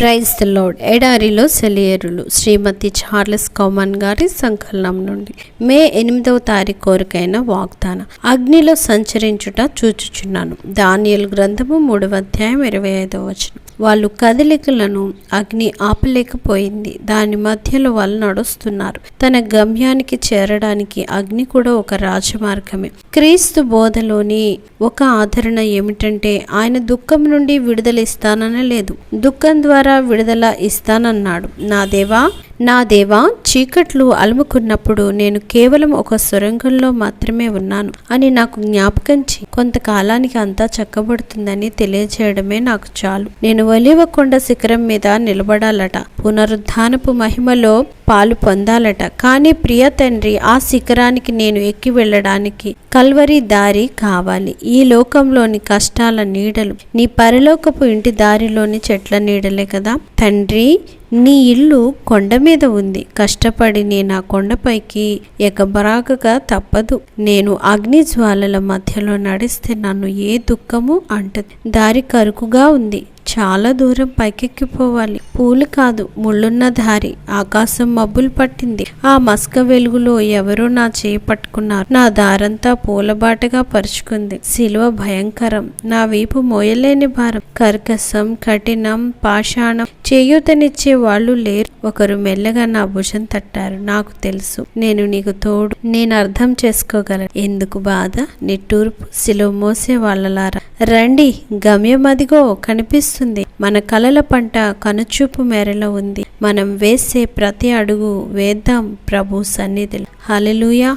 Praise the load ఎడారిలో సెలియరులు. శ్రీమతి Charles కౌమన్ గారి సంకలనం నుండి. మే ఎనిమిదవ తారీఖు కోరికైన వాగ్దానం. అగ్నిలో సంచరించుట చూచుచున్నాను. దానియల్ గ్రంథము మూడవ అధ్యాయం ఇరవై ఐదవ వచనం. వాళ్ళు కదలికలను అగ్ని ఆపలేకపోయింది. దాని మధ్యలో వాళ్ళు నడుస్తున్నారు. తన గమ్యానికి చేరడానికి అగ్ని కూడా ఒక రాజమార్గమే. క్రీస్తు బోధలోని ఒక ఆదరణ ఏమిటంటే ఆయన దుఃఖం నుండి విడుదల ఇస్తానని లేదు. దుఃఖం ద్వారా విడుదల ఇస్తానన్నాడు. నా దేవా నా దేవా చీకట్లు అలుముకున్నప్పుడు నేను కేవలం ఒక సొరంగంలో మాత్రమే ఉన్నాను అని నాకు జ్ఞాపకం చే కొంతకాలానికి అంతా చక్కబడుతుందని తెలియజేయడమే నాకు చాలు. నేను ఒలివకొండ శిఖరం మీద నిలబడాలట. పునరుద్ధానపు మహిమలో పాలు పొందాలట. కానీ ప్రియ తండ్రి ఆ శిఖరానికి నేను ఎక్కి వెళ్ళడానికి కల్వరి దారి కావాలి. ఈ లోకంలోని కష్టాల నీడలు. నీ పరలోకపు ఇంటి దారిలోని చెట్ల నీడలే కదా. తండ్రి నీ ఇల్లు కొండ మీద ఉంది. కష్టపడి నేను ఆ కొండపైకి ఎకబరాకగా తప్పదు. నేను అగ్ని జ్వాలల మధ్యలో నడిస్తే నన్ను ఏ దుఃఖము అంటది. దారి కరుకుగా ఉంది. చాలా దూరం పైకెక్కిపోవాలి. పూలు కాదు ముళ్ళున్న దారి. ఆకాశం మబ్బులు పట్టింది. ఆ మస్క వెలుగులో ఎవరో నా చేయి పట్టుకున్నారు. నా దారంతా పూలబాటగా పరుచుకుంది. శిలువ భయంకరం. నా వీపు మోయలేని భారం. కర్కసం కఠినం పాషాణం. చేయూతనిచ్చే వాళ్ళు లేరు. ఒకరు మెల్లగా నా భుజం తట్టారు. నాకు తెలుసు. నేను నీకు తోడు. నేను అర్థం చేసుకోగలను. ఎందుకు బాధ? నిట్టూర్పు. శిలువ మోసే వాళ్ళలారా? రండి గమ్యమదిగో కనిపిస్తుంది. మన కలల పంట కనుచూపు మేరలో ఉంది. మనం వేసే ప్రతి అడుగు వేద్దాం ప్రభు సన్నిధిలో. హల్లెలూయా.